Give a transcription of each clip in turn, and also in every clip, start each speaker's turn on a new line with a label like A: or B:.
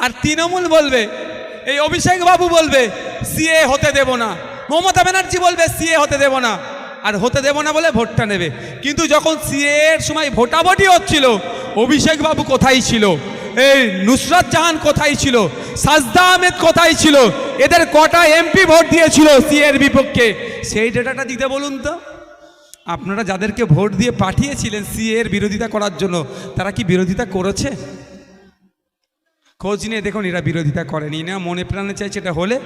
A: আর তৃণমূল বলবে, এই অভিষেক বাবু বলবে, সিএ হতে দেব না। মমতা ব্যানার্জি বলবে, সিএ হতে দেব না। আর হতে দেব না বলে ভোটটা নেবে। কিন্তু যখন সিএ এর সময় ভোটাভুটি হচ্ছিল, অভিষেক বাবু কোথায় ছিল? এই নুসরাত জাহান কোথায় ছিল? সাজদা আহমেদ কোথায় ছিল? এদের কটা এমপি ভোট দিয়েছিল সিএ এর বিপক্ষে? সেই ডেটাটা দিতে বলুন তো। আপনারা যাদেরকে ভোট দিয়ে পাঠিয়েছিলেন সিএ এর বিরোধিতা করার জন্য, তারা কি বিরোধিতা করেছে? খোঁজ নিয়ে দেখুন, এরা বিরোধিতা করেনি। না, মনে প্রাণে চাইছে এটা হলে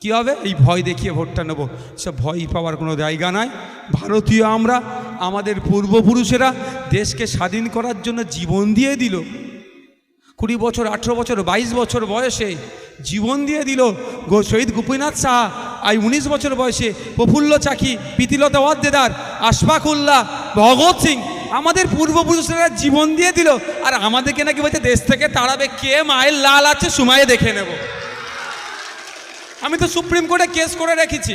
A: কি হবে? এই ভয় দেখিয়ে ভোটটা নেব। সব ভয় পাওয়ার কোনো জায়গা নাই। ভারতীয় আমরা, আমাদের পূর্বপুরুষেরা দেশকে স্বাধীন করার জন্য জীবন দিয়ে দিল। কুড়ি বছর, আঠেরো বছর, বাইশ বছর বয়সে জীবন দিয়ে দিল গো শহীদ গোপীনাথ সাহা। আই উনিশ বছর বয়সে প্রফুল্ল চাকি, প্রীতিলতা ওয়াদ্দেদার, আশফাকুল্লাহ, ভগৎ সিং আমাদের পূর্বপুরুষেরা জীবন দিয়ে দিল। আর আমাদেরকে নাকি বলছে, দেশ থেকে তাড়াবে কে? মায়ের লাল আছে সময়ে দেখে নেব। আমি তো সুপ্রিম কোর্টে কেস করে রেখেছি।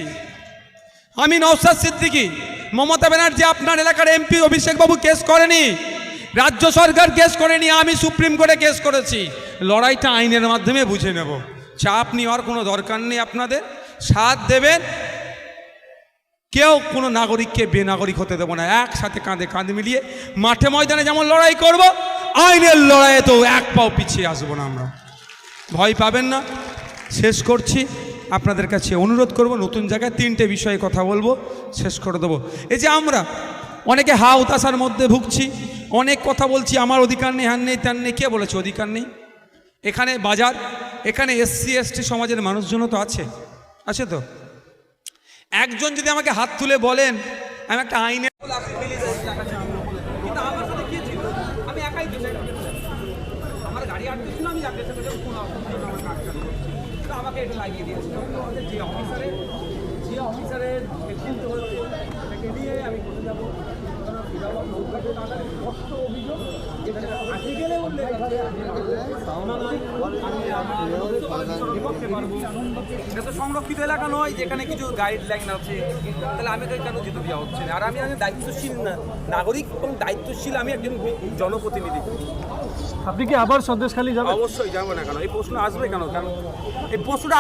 A: আমি নওসাদ সিদ্দিকি, মমতা ব্যানার্জি আপনার এলাকার এমপি অভিষেক বাবু কেস করেনি। রাজ্য সরকার কেস করেনি, আমি সুপ্রিম কোর্টে কেস করেছি। লড়াইটা আইনের মাধ্যমে বুঝে নেব। চাপ নেওয়ার কোনো দরকার নেই আপনাদের। সাথ দেবেন কেউ কোনো নাগরিককে বেনাগরিক হতে দেবো না। একসাথে কাঁধে কাঁধ মিলিয়ে মাঠে ময়দানে যেমন লড়াই করব, আইনের লড়াইয়ে তো এক পাও পিছিয়ে আসব না আমরা। ভয় পাবেন না। শেষ করছি। আপনাদের কাছে অনুরোধ করব, নতুন জায়গায় তিনটে বিষয়ে কথা বলব, শেষ করে দেবো। এই যে আমরা অনেকে হা উতাসার মধ্যে ভুগছি, অনেক কথা বলছি, আমার অধিকার নেই হ্যান নেই ত্যান নেই, কে বলেছে অধিকার নেই? এখানে বাজার, এখানে এসসি, এসটি সমাজের মানুষজনও তো আছে আছে তো? একজন যদি আমাকে হাত তুলে বলেন, আমি একটা আইনে আমাকে এটা লাগিয়ে আমাদের যে অফিসারে যে অফিসারের এটা তো সংরক্ষিত এলাকা নয় যেখানে কিছু গাইডলাইন আছে। তাহলে আমি কেন যেতে দেওয়া হচ্ছে না? আর আমি একজন দায়িত্বশীল না নাগরিক এবং দায়িত্বশীল আমি একজন জনপ্রতিনিধি।
B: আপনি কি আবার সন্দেশখালী যাবেন?
A: অবশ্যই যাব না কেন? এই প্রশ্ন আসবে কেন? কেন এই প্রশ্নটা